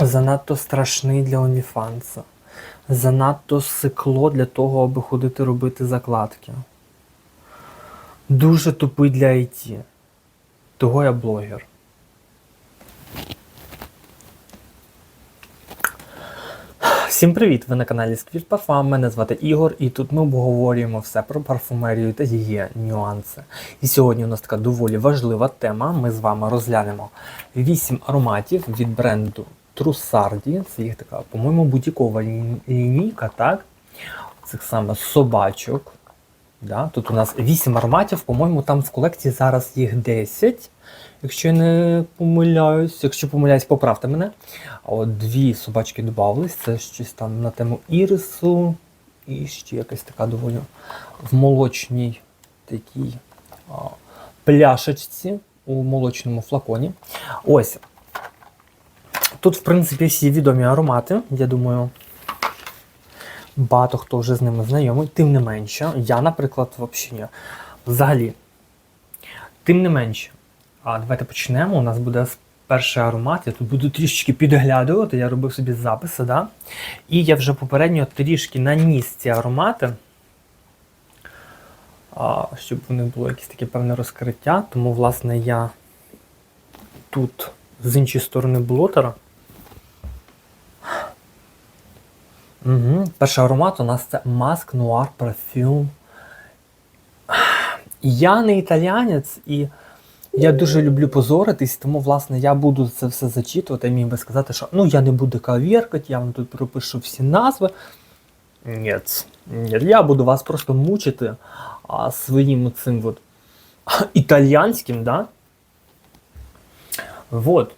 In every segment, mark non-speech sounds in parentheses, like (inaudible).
занадто страшний для OnlyFans. Занадто сикло для того, аби ходити робити закладки. Дуже тупий для IT. Того я блогер. Всім привіт! Ви на каналі Squirt Parfum. Мене звати Ігор, і тут ми обговорюємо все про парфумерію та її нюанси. І сьогодні у нас така доволі важлива тема. Ми з вами розглянемо 8 ароматів від бренду Trussardi. Це їх така, по-моєму, бутікова лі- лінійка, так? Цих саме собачок. Да? Тут у нас 8 ароматів, по-моєму, там в колекції зараз їх 10. Якщо я не помиляюсь, якщо помиляюсь, поправте мене. А от дві собачки додавались, це щось там на тему ірису. І ще якась така доволі в молочній такій а, пляшечці у молочному флаконі. Ось. Тут, в принципі, всі відомі аромати. Я думаю, багато хто вже з ними знайомий. Тим не менше, я, наприклад, взагалі. Взагалі. Тим не менше, а давайте почнемо. У нас буде перший аромат. Я тут буду трішечки підглядувати. Я робив собі записи, да? І я вже попередньо трішки наніс ці аромати, щоб у них було якесь таке певне розкриття. Тому, власне, я тут з іншої сторони блотера. Угу. Перший аромат у нас це Mask Noir Perfume. Я не італіянець і я дуже люблю позоритись, тому власне я буду це все зачитувати. Я міг би сказати, що ну я не буду кавіркати, я вам тут пропишу всі назви. Ні, я буду вас просто мучити а, своїм цим от італіянським, да? Вот.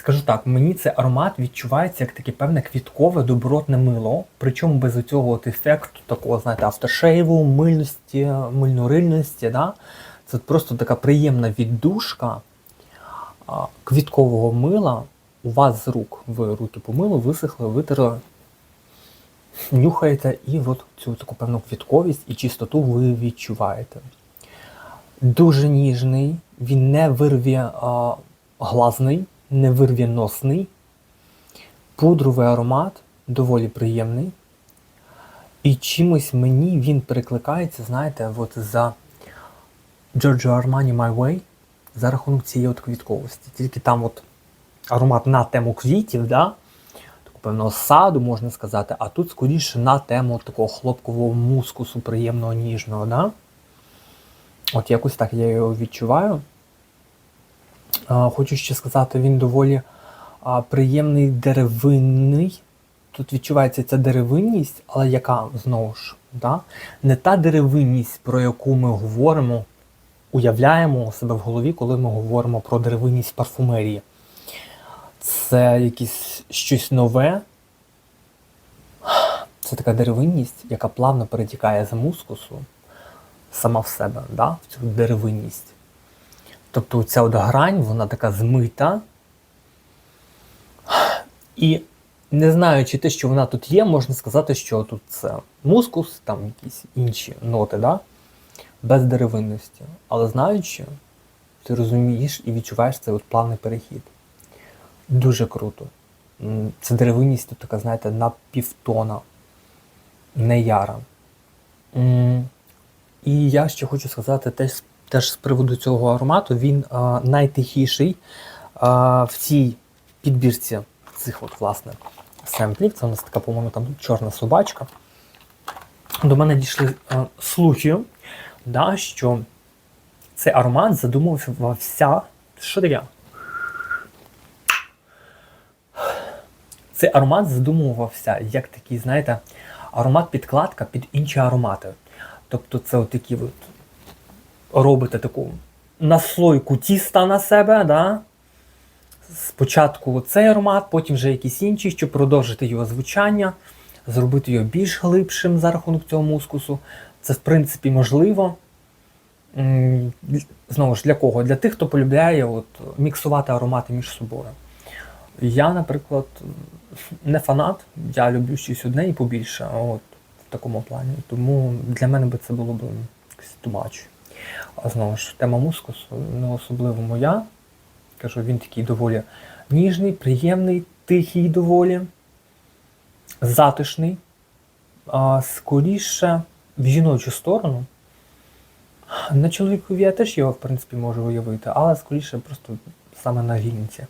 Скажу так, мені цей аромат відчувається як таке певне квіткове добротне мило, причому без цього от ефекту такого, знаєте, автошейву, мильності, мильнорильності. Да? Це просто така приємна віддушка квіткового мила у вас з рук. Ви руки помили, висохли, витерли, нюхаєте і от цю таку певну квітковість і чистоту ви відчуваєте. Дуже ніжний, він не вирві а, глазний, не вирвіносний. Пудровий аромат, доволі приємний. І чимось мені він перекликається, знаєте, от за Giorgio Armani My Way за рахунок цієї от квітковості. Тільки там от аромат на тему квітів, да? певного саду, можна сказати, а тут скоріше на тему такого хлопкового мускусу, приємного ніжного. Да? От якось так я його відчуваю. Хочу ще сказати, він доволі приємний деревинний. Тут відчувається ця деревинність, але яка знову ж, да? не та деревинність, про яку ми говоримо, уявляємо себе в голові, коли ми говоримо про деревинність парфумерії. Це якесь щось нове. Це така деревинність, яка плавно перетікає з мускусу сама в себе, да? в цю деревинність. Тобто ця от грань, вона така змита. І не знаючи те, що вона тут є, можна сказати, що тут це мускус, там якісь інші ноти, да? без деревинності. Але знаючи, ти розумієш і відчуваєш цей от плавний перехід. Дуже круто. Це деревинність тут така, знаєте, на півтона, не яра. І я ще хочу сказати теж, теж з приводу цього аромату, він а, найтихіший а, в цій підбірці цих от, власне, семплів. Це у нас така, по-моєму, там чорна собачка. До мене дійшли а, слухи, да, що цей аромат задумувався. Що таке? Цей аромат задумувався як такий, знаєте, аромат-підкладка під інші аромати. Тобто це от такі от робите таку наслойку тіста на себе, да? спочатку цей аромат, потім вже якийсь інший, щоб продовжити його звучання, зробити його більш глибшим за рахунок цього мускусу. Це, в принципі, можливо. Знову ж для кого? Для тих, хто полюбляє от, міксувати аромати між собою. Я, наприклад, не фанат, я люблю щось одне і побільше, от в такому плані. Тому для мене би це було б much. А знову ж, тема мускусу не особливо моя. Кажу, він такий доволі ніжний, приємний, тихий доволі, затишний, а, скоріше в жіночу сторону. На чоловікові я теж його, в принципі, можу уявити, але скоріше просто саме на жінці.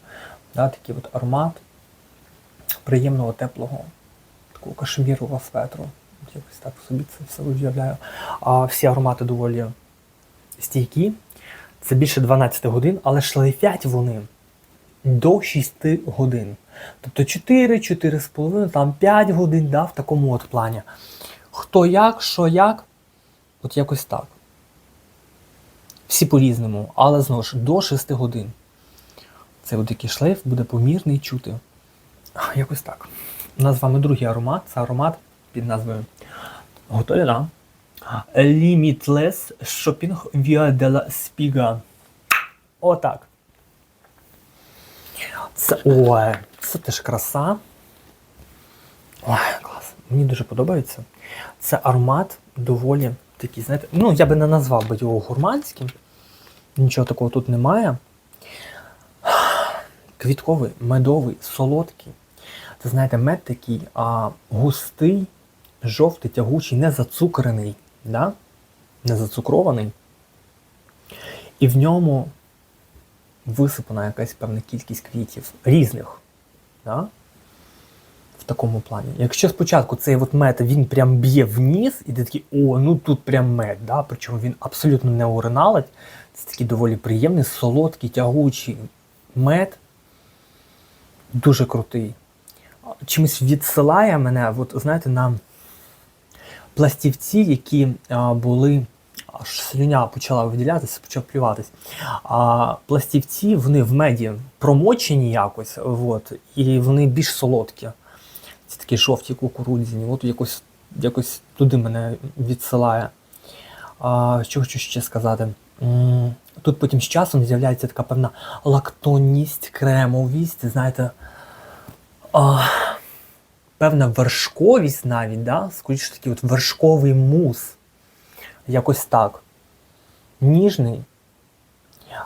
Да, такий от аромат приємного, теплого, такого кашемірового светру. Якось так собі це все уявляю. А всі аромати доволі стійкі. Це більше 12 годин, але шлейфять вони до 6 годин. Тобто 4, 4,5, там 5 годин да, в такому от плані. Хто як, що як, от якось так. Всі по-різному, але знову ж до 6 годин. Цей от такий шлейф буде помірний чути. Якось так. У нас з вами другий аромат. Це аромат під назвою Готоліна. Limitless Shopping Via della Spiga. Отак. Це ой, це теж краса. Ой, клас. Мені дуже подобається. Це аромат доволі такий, знаєте, ну я би не назвав би його гурманським. Нічого такого тут немає. Квітковий, медовий, солодкий. Це знаєте, мед такий а, густий, жовтий, тягучий, не зацукрений, да? не зацукрований. І в ньому висипана якась певна кількість квітів різних. Да? В такому плані. Якщо спочатку цей от мед він прям б'є вниз, і ти такий, о, ну тут прям мед, да? причому він абсолютно не уриналить. Це такий доволі приємний, солодкий, тягучий мед. Дуже крутий. Чимось відсилає мене, от, знаєте, на пластівці, які були, аж слюня почала виділятися, почав плюватись. А пластівці вони в меді промочені якось, от, і вони більш солодкі. Ці такі жовті кукурудзяні, от якось, якось туди мене відсилає. А, що хочу ще сказати? Тут потім з часом з'являється така певна лактонність, кремовість, знаєте, а, певна вершковість навіть, да? скоріше такий от вершковий мус. Якось так. Ніжний.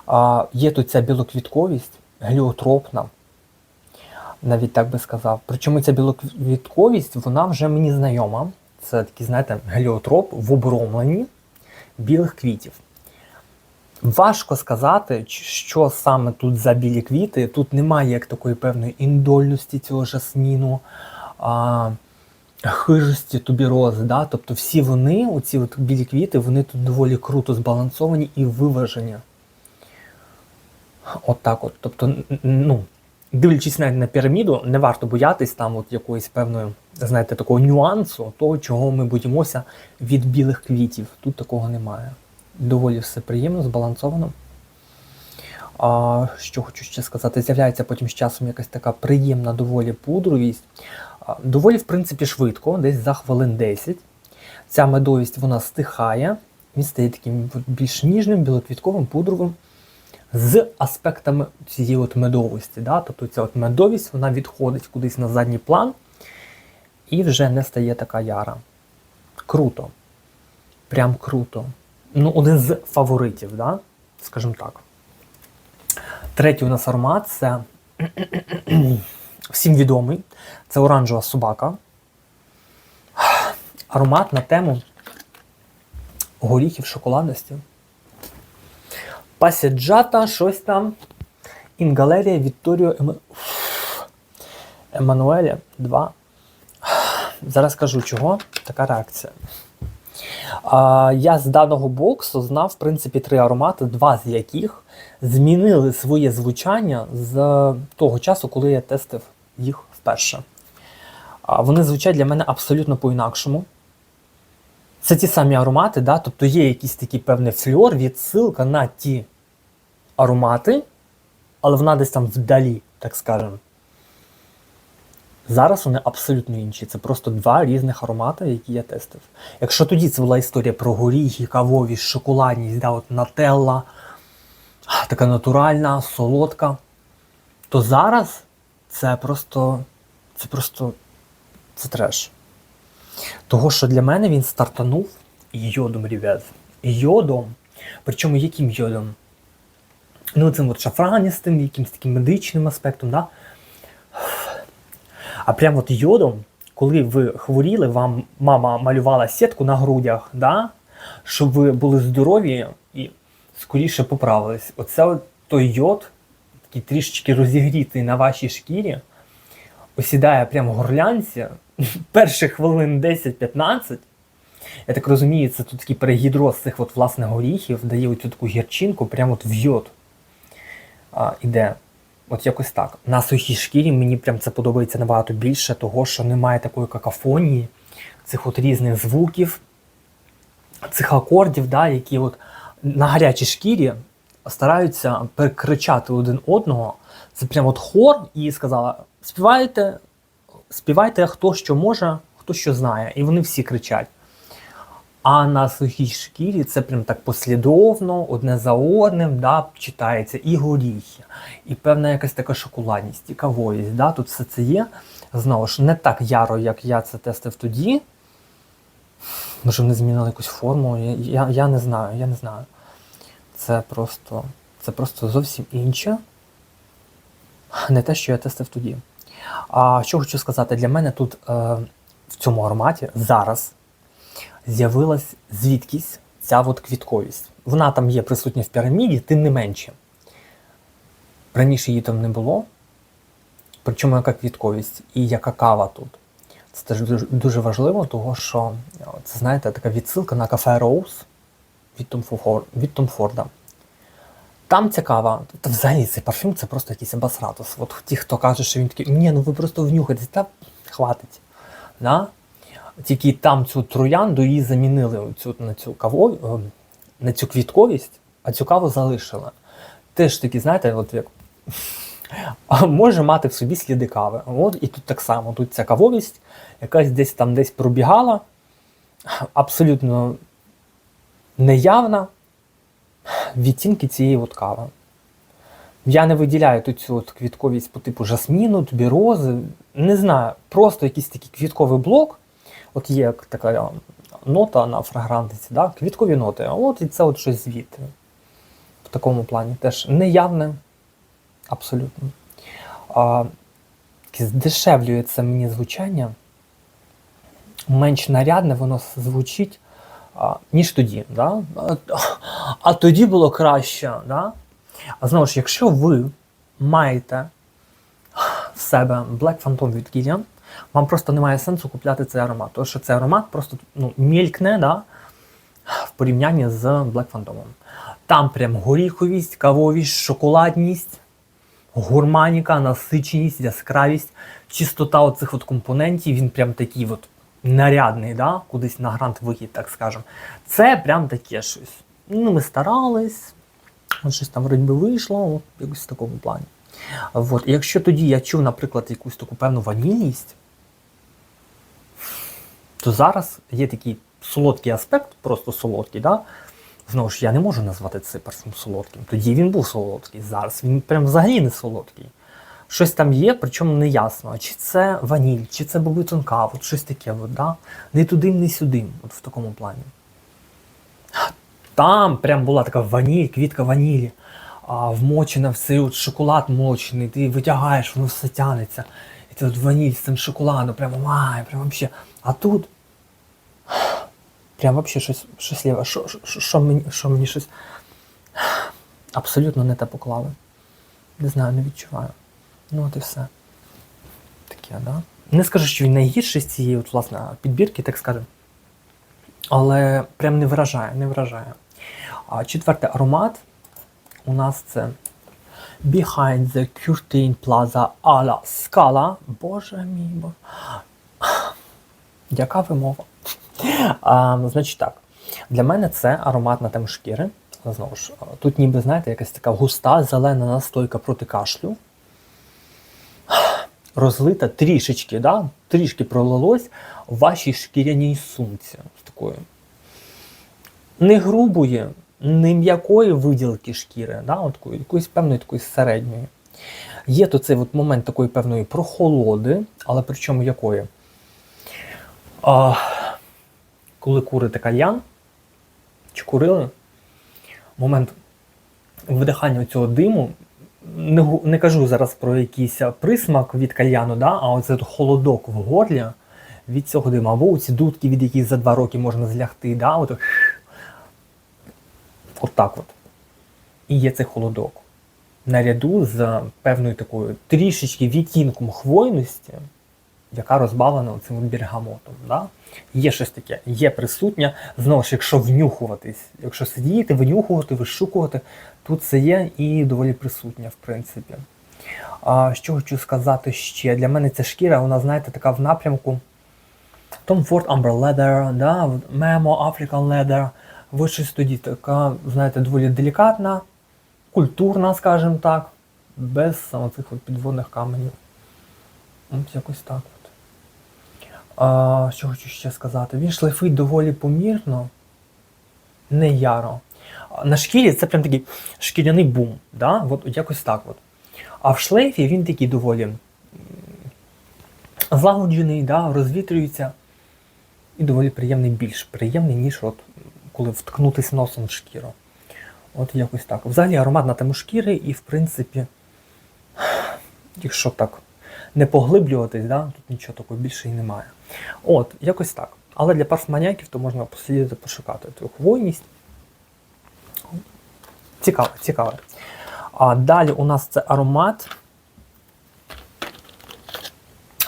А, є тут ця білоквітковість, геліотропна. Навіть так би сказав. Причому ця білоквітковість, вона вже мені знайома. Це такий, знаєте, геліотроп в обромленні білих квітів. Важко сказати, що саме тут за білі квіти. Тут немає як такої певної індольності цього жасміну, а, хижості тубірози. Да? Тобто всі вони, оці от білі квіти, вони тут доволі круто збалансовані і виважені. От так от. Тобто, ну, дивлячись навіть на піраміду, не варто боятись там от якоїсь певної, знаєте, такого нюансу, того, чого ми боїмося від білих квітів. Тут такого немає. Доволі все приємно, збалансовано. А, що хочу ще сказати, з'являється потім з часом якась така приємна доволі пудровість. Доволі, в принципі, швидко, десь за хвилин 10. Ця медовість вона стихає, він стає таким більш ніжним, білоквітковим, пудровим, з аспектами цієї от медовості. Да? Тобто ця от медовість вона відходить кудись на задній план і вже не стає така яра. Круто. Прям круто. Ну, один з фаворитів, да? скажімо так. Третій у нас аромат це всім відомий. Це оранжева собака. Аромат на тему горіхів шоколадності. Пасяджата, щось там. Інгалерія Вітторіо Ема... Уф. Еммануеля 2. Зараз кажу, чого така реакція. А, я з даного боксу знав, в принципі, три аромати, два з яких змінили своє звучання з того часу, коли я тестив їх вперше. Вони звучать для мене абсолютно по-інакшому. Це ті самі аромати, да? тобто є якийсь такий певний фльор, відсилка на ті аромати, але вона десь там вдалі, так скажемо. Зараз вони абсолютно інші. Це просто два різних аромати, які я тестив. Якщо тоді це була історія про горіхи, кавові, шоколадність, да, от нателла, така натуральна, солодка, то зараз це просто. Це просто це треш. Того, що для мене він стартанув йодом, ребят. Йодом. Причому яким йодом? ну, цим от шафраністим, якимось таким медичним аспектом, да? А прямо от йодом, коли ви хворіли, вам мама малювала сітку на грудях, да? щоб ви були здорові і скоріше поправились. Оце от той йод, такий трішечки розігрітий на вашій шкірі, осідає прямо в горлянці (laughs) перших хвилин 10-15. Я так розумію, це тут такий перегідроз цих от, власне горіхів, дає оцю таку гірчинку, прямо от в йод а, іде. От якось так. На сухій шкірі мені прям це подобається набагато більше, того що немає такої какафонії, цих от різних звуків, цих акордів, да, які от на гарячій шкірі стараються перекричати один одного. Це прям от хор, і сказала: співайте, співайте хто що може, хто що знає. І вони всі кричать. А на сухій шкірі це прям так послідовно, одне за одним, да, читається і горіхи, і певна якась така шоколадність, і кавовість. Да, тут все це є. Знову ж, не так яро, як я це тестив тоді. Може, вони змінили якусь форму. Я, я, я не знаю, я не знаю. Це просто, це просто зовсім інше. Не те, що я тестив тоді. А що хочу сказати, для мене тут е, в цьому ароматі зараз з'явилась звідкись ця от квітковість. Вона там є присутня в піраміді, тим не менше. Раніше її там не було. Причому яка квітковість і яка кава тут. Це теж дуже, важливо, тому що це, знаєте, така відсилка на кафе Роуз від Том, Форда. Там ця кава, та взагалі цей парфюм це просто якийсь абасратус. От ті, хто каже, що він такий, ні, ну ви просто внюхаєтесь, та хватить. Да? Тільки там цю троянду її замінили цю, на цю каву, е, на цю квітковість, а цю каву залишили. Теж такі, знаєте, от як (laughs) може мати в собі сліди кави. От і тут так само. Тут ця кавовість, якась десь там десь пробігала, абсолютно неявна відтінки цієї от кави. Я не виділяю тут цю от квітковість по типу жасміну, тобі рози. Не знаю, просто якийсь такий квітковий блок. От є така нота на фрагрантиці, да? квіткові ноти. От і це от щось звідти. В такому плані теж неявне, абсолютно. А, здешевлює це мені звучання. Менш нарядне воно звучить, ніж тоді. Да? А, тоді було краще. Да? А знову ж, якщо ви маєте в себе Black Phantom від Kilian, вам просто немає сенсу купляти цей аромат. Тому що цей аромат просто ну, мількне да, в порівнянні з Black Phantom. Там прям горіховість, кавовість, шоколадність, гурманіка, насиченість, яскравість, чистота оцих от компонентів, він прям такий от нарядний, да, кудись на грант вихід, так скажемо. Це прям таке щось. Ну, Ми старались, щось там вроді вийшло, от, якось в такому плані. От. І якщо тоді я чув, наприклад, якусь таку певну ванільність, то зараз є такий солодкий аспект, просто солодкий. Да? Знову ж я не можу назвати цей парфюм солодким. Тоді він був солодкий, зараз він прям взагалі не солодкий. Щось там є, причому не ясно, чи це ваніль, чи це бобитонка, от щось таке, от, не туди, не сюди, от в такому плані. Там прям була така ваніль, квітка ванілі, а, вмочена в цей от шоколад мочений, ти витягаєш, воно все тянеться. І ти от ваніль з цим шоколадом, прямо має, прямо вообще. А тут прям вообще щось щось ліве. Що, що, що, мені, що мені щось абсолютно не те поклали. Не знаю, не відчуваю. Ну от і все. Таке, да? Не скажу, що він найгірший з цієї от, власне, підбірки, так скажемо. Але прям не вражає, не вражає. А четвертий аромат у нас це Behind the Curtain Plaza Ala Scala. Боже мій бо. (sighs) Яка вимова? (laughs) А, значить так. Для мене це аромат на тему шкіри. Знову ж, тут ніби, знаєте, якась така густа, зелена настойка проти кашлю. Розлита трішечки, да? трішки пролилось в вашій шкіряній сумці. Такою. Не грубої, не м'якої виділки шкіри, да? от такої, якоїсь певної такої середньої. Є то цей от момент такої певної прохолоди, але причому якої? А, коли курите кальян, чи курили, момент видихання цього диму. Не, не кажу зараз про якийсь присмак від кальяну, да? а оцей холодок в горлі від цього диму. Або ці дудки, від яких за два роки можна злягти. Да? От, от так от. І є цей холодок. Наряду з певною такою трішечки відтінком хвойності, яка розбавлена цим бергамотом. Да? Є щось таке, є присутнє. Знову ж, якщо внюхуватись, якщо сидіти, винюхувати, вишукувати, тут це є і доволі присутнє, в принципі. А, що хочу сказати ще? Для мене ця шкіра, вона, знаєте, така в напрямку Tom Ford Umber Leather, да, Memo African Leather. Ви щось тоді така, знаєте, доволі делікатна, культурна, скажімо так, без оцих от підводних каменів. От якось так. А, що хочу ще сказати? Він шлейфить доволі помірно, не яро. На шкірі це прям такий шкіряний бум. Да? От, якось так. От. А в шлейфі він такий доволі злагоджений, да? розвітрюється і доволі приємний, більш приємний, ніж от, коли вткнутись носом в шкіру. От якось так. Взагалі аромат на тему шкіри, і в принципі, якщо так не поглиблюватись, да, тут нічого такого більше і немає. От, якось так. Але для парфманяків то можна посидіти, пошукати цю хвойність. Цікаво, цікаво. А далі у нас це аромат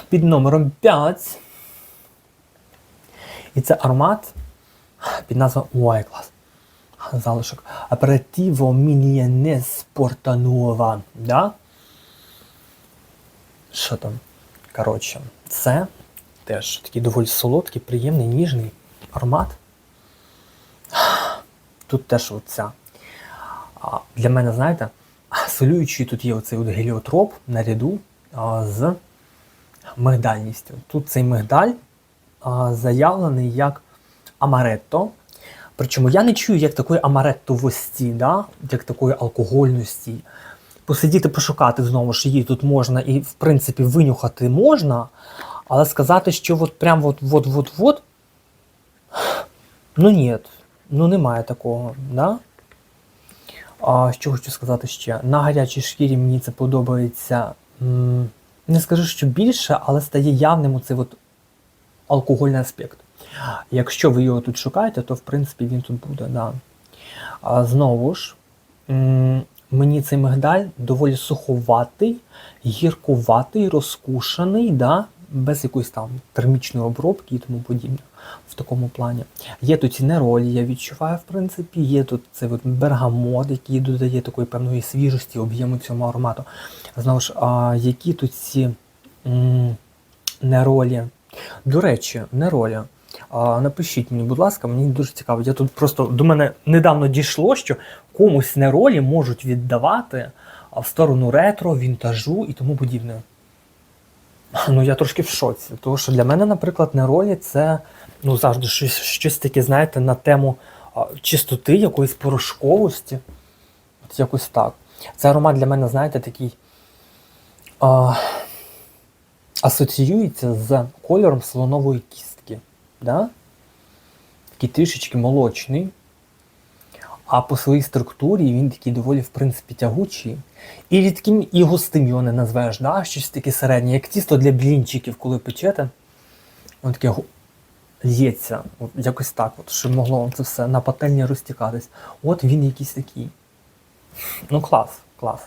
під номером 5. І це аромат під назвою клас. Залишок. Аперативо Мінієнес Портанова. Да? Що там? Коротше, це теж такий доволі солодкий, приємний, ніжний аромат. Тут теж оця. Для мене, знаєте, солюючий тут є оцей от геліотроп наряду з мигдальністю. Тут цей мигдаль заявлений як амаретто. Причому я не чую як такої амареттовості, да? як такої алкогольності. Посидіти, пошукати знову ж її тут можна і, в принципі, винюхати можна, але сказати, що от прям от, от, от, от, ну ні, ну немає такого. Да? А, що хочу сказати ще? На гарячій шкірі мені це подобається. Не скажу, що більше, але стає явним оцей от алкогольний аспект. Якщо ви його тут шукаєте, то в принципі він тут буде. Да. А, знову ж, мені цей мигдаль доволі суховатий, гіркуватий, розкушений, да, без якоїсь там термічної обробки і тому подібне в такому плані. Є тут і неролі, я відчуваю, в принципі, є тут цей от бергамот, який додає такої певної свіжості, об'єму цьому аромату. Знову ж, а, які тут ці м, неролі. До речі, неролі. А, напишіть мені, будь ласка, мені дуже цікаво. Я тут просто до мене недавно дійшло, що комусь неролі можуть віддавати в сторону ретро, вінтажу і тому подібне. (laughs) Ну, я трошки в шоці. Тому що для мене, наприклад, неролі це ну, завжди щось, щось таке, знаєте, на тему чистоти, якоїсь порошковості. От якось так. Цей аромат для мене, знаєте, такий. А, асоціюється з кольором слонової кістки. Да? Такий трішечки молочний. А по своїй структурі він такий доволі, в принципі, тягучий. І рідким, і густим його не назвеш, да? щось таке середнє, як тісто для блінчиків, коли печете. Воно таке лється, якось так, от, щоб могло це все на пательні розтікатись. От він якийсь такий. Ну, клас, клас.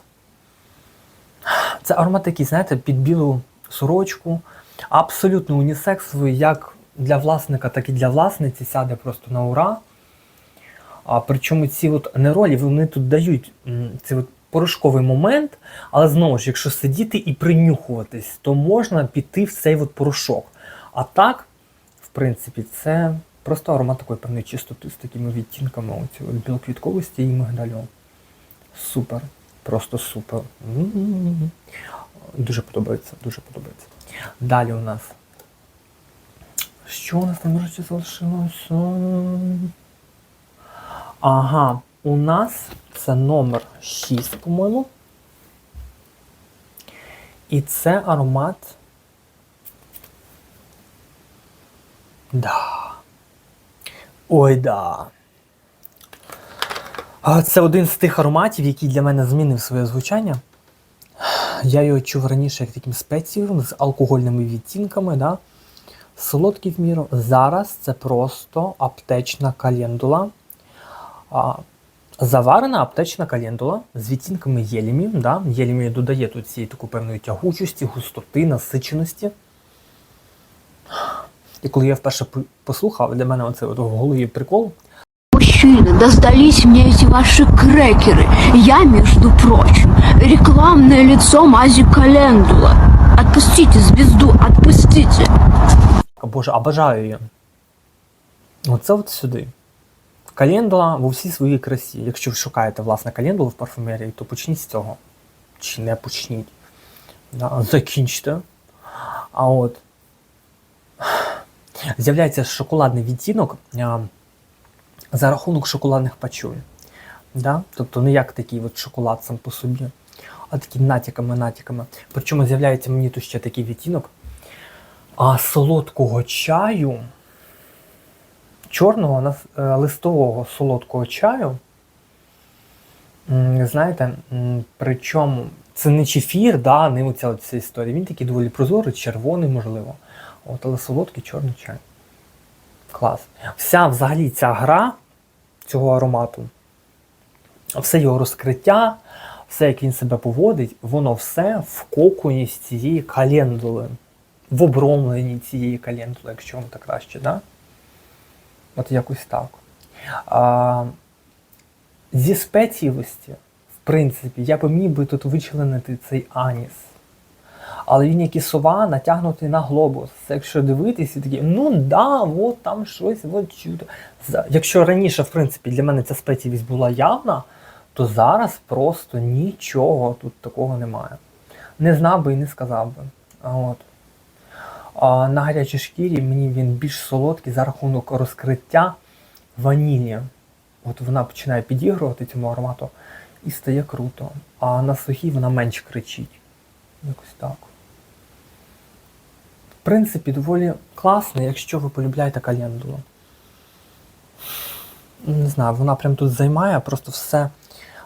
Це аромат такий, знаєте, під білу сорочку. Абсолютно унісексовий, як для власника, так і для власниці сяде просто на ура. А причому ці от неролі вони тут дають цей от порошковий момент, але знову ж, якщо сидіти і принюхуватись, то можна піти в цей от порошок. А так, в принципі, це просто аромат такої певної чистоти з такими відтінками оці от білоквітковості і мигдалю. Супер. Просто супер. Дуже подобається, дуже подобається. Далі у нас. Що у нас там до залишилося? Ага, у нас це номер 6, по-моєму. І це аромат. Да. Ой, да. Це один з тих ароматів, який для мене змінив своє звучання. Я його чув раніше як таким спецієвим з алкогольними відтінками, да? солодкий в міру. Зараз це просто аптечна календула. А, заварена аптечна календула з відтінками єлімі. Да? Єлімі додає тут цієї таку певної тягучості, густоти, насиченості. І коли я вперше п- послухав, для мене оце от в голові прикол. Мужчины, да сдались мне эти ваши крекеры. Я, между прочим, рекламное лицо Мази Календула. Отпустите звезду, отпустите. Боже, обожаю її. Оце от сюди. Календула в усій своїй красі. Якщо ви шукаєте власне календулу в парфумерії, то почніть з цього. Чи не почніть. Закінчте. А от з'являється шоколадний відтінок а, за рахунок шоколадних пачуль. Да? Тобто не як такий от шоколад сам по собі, а такі натяками-натяками. Причому з'являється мені тут ще такий відтінок а солодкого чаю, чорного е, листового солодкого чаю. Знаєте, причому це не чефір, да, не оця вся історія. Він такий доволі прозорий, червоний, можливо. От, але солодкий чорний чай. Клас. Вся взагалі ця гра цього аромату, все його розкриття, все, як він себе поводить, воно все в з цієї календули в обромленні цієї календули, якщо вам так краще, да? От якось так. А, зі спецієвості, в принципі, я би міг би тут вичленити цей аніс. Але він як і сова натягнутий на глобус. Це Якщо дивитись, і такі, ну да, от там щось, от чудо. Якщо раніше, в принципі, для мене ця спецієвість була явна, то зараз просто нічого тут такого немає. Не знав би і не сказав би. От. На гарячій шкірі мені він більш солодкий за рахунок розкриття ванілі. От вона починає підігрувати цьому аромату і стає круто. А на сухій вона менш кричить. Якось так. В принципі, доволі класно, якщо ви полюбляєте календулу. Не знаю, вона прям тут займає просто все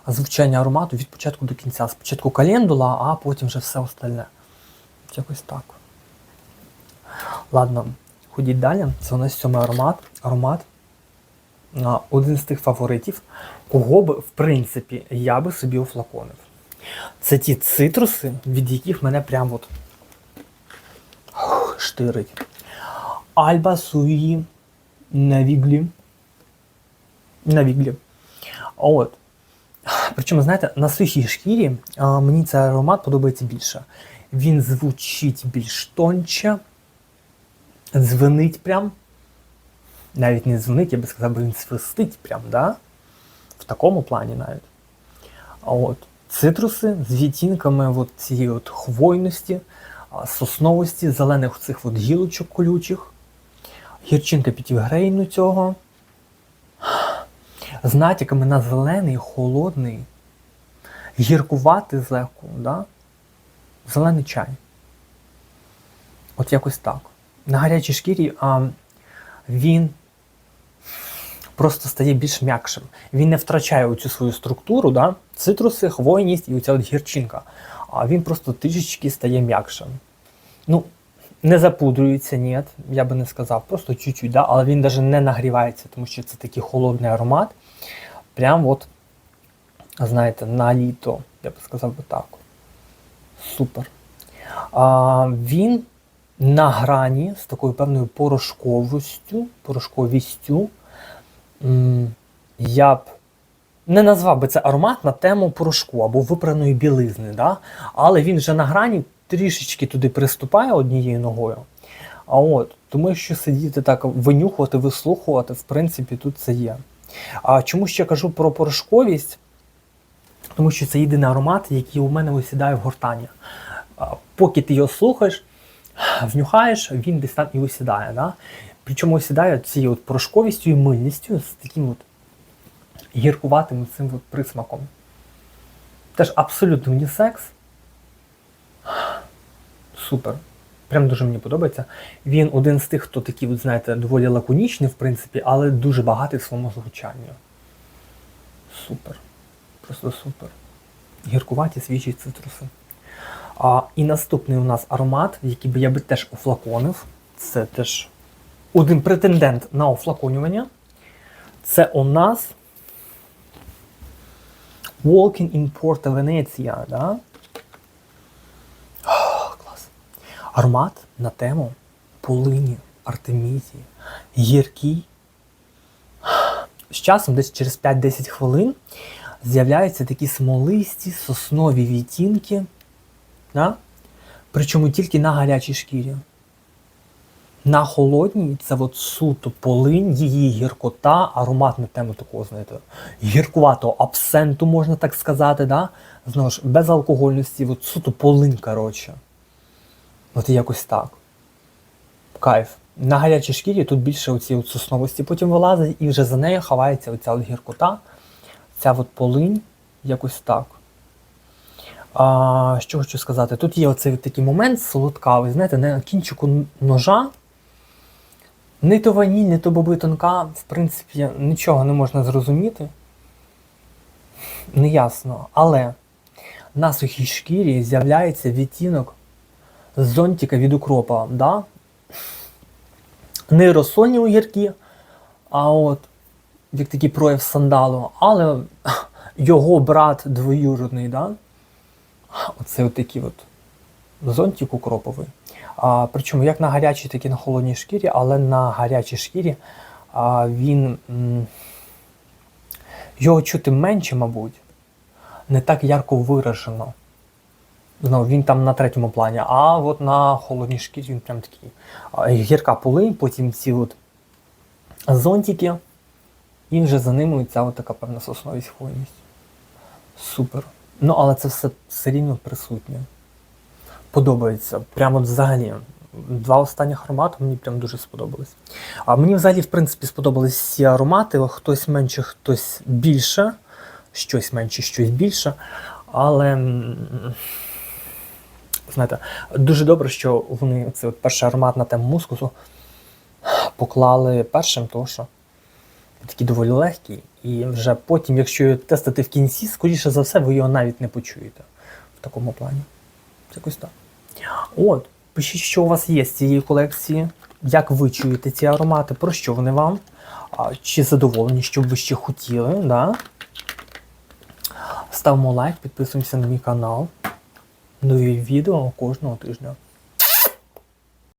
звучання аромату від початку до кінця. Спочатку календула, а потім вже все остальне. Якось так. Ладно, ходіть далі. Це у нас сьомий аромат. Аромат. Один з тих фаворитів, кого би, в принципі, я би собі офлаконив. Це ті цитруси, від яких мене прям от штирить. Альба Суї Навіглі. Навіглі. От. Причому, знаєте, на сухій шкірі а, мені цей аромат подобається більше. Він звучить більш тонче, дзвенить прям. Навіть не дзвенить, я би сказав, він свистить прям, да? В такому плані навіть. От цитруси з відтінками от цієї от хвойності, сосновості, зелених цих от гілочок колючих, гірчинка пітівгрейну цього. З натяками на зелений, холодний, гіркуватий злегку, да? зелений чай. От якось так. На гарячій шкірі а, він просто стає більш м'якшим. Він не втрачає оцю свою структуру, да? цитруси, хвойність і оця от гірчинка. А він просто трішечки стає м'якшим. Ну, не запудрюється, ні, я би не сказав, просто чуть-чуть, да? але він навіть не нагрівається, тому що це такий холодний аромат. Прям от, знаєте, на літо, я би сказав би так. Супер. А, він на грані з такою певною порошковістю, порошковістю. Я б не назвав би це аромат на тему порошку або випраної білизни, да? але він вже на грані трішечки туди приступає однією ногою. А от, тому якщо сидіти так, винюхувати, вислухувати, в принципі, тут це є. А чому ще кажу про порошковість? Тому що це єдиний аромат, який у мене осідає в гортані. Поки ти його слухаєш, внюхаєш, він десь там і осідає. Да? Причому осідає цією от порошковістю і мильністю з таким от гіркуватим цим от присмаком. Теж абсолютно унісекс. Супер. Прям дуже мені подобається. Він один з тих, хто такий, от, знаєте, доволі лаконічний, в принципі, але дуже багатий в своєму звучанні. Супер. Просто супер. Гіркуваті свіжі цитруси. А, і наступний у нас аромат, який би я би теж офлаконив. Це теж один претендент на офлаконювання. Це у нас Walking in Porta Venezia, да? Ах, клас. Аромат на тему полині, артемізії, гіркий. З часом, десь через 5-10 хвилин, з'являються такі смолисті соснові відтінки. Да? Причому тільки на гарячій шкірі. На холодній це от суто полинь, її гіркота, аромат на тему такого, знаєте, гіркуватого абсенту, можна так сказати, да? знову ж, без алкогольності, от суто полинь, коротше. От якось так. Кайф. На гарячій шкірі тут більше оці от сосновості потім вилазить, і вже за нею ховається оця от гіркота, ця от полинь, якось так. А, що хочу сказати? Тут є оцей такий момент солодкавий, знаєте, на кінчику ножа. Ні то ваніль, ні то боби тонка, в принципі, нічого не можна зрозуміти. Неясно. Але на сухій шкірі з'являється відтінок зонтика від укропа. Да? Не розсольні огірки, а от як такий прояв сандалу, але його брат двоюродний, да? Оце от от зонтик укроповий. А, причому як на гарячій, так і на холодній шкірі, але на гарячій шкірі а, він його чути менше, мабуть, не так ярко виражено. Знову він там на третьому плані, а от на холодній шкірі він прям такий. Гірка полинь, потім ці от зонтики, і вже за ними ця от така певна сосновість хвойність. Супер. Ну, але це все все рівно присутнє. Подобається. Прямо взагалі. Два останніх аромати мені прям дуже сподобались. А мені взагалі, в принципі, сподобались всі аромати. Хтось менше, хтось більше. Щось менше, щось більше. Але. Знаєте, дуже добре, що вони цей перший аромат на тему мускусу поклали першим, тому що такий доволі легкий. І вже потім, якщо його тестити в кінці, скоріше за все, ви його навіть не почуєте в такому плані. Якось так. От, пишіть, що у вас є з цієї колекції, як ви чуєте ці аромати, про що вони вам, чи задоволені, що б ви ще хотіли. Да? Ставимо лайк, підписуємося на мій канал. Нові відео кожного тижня.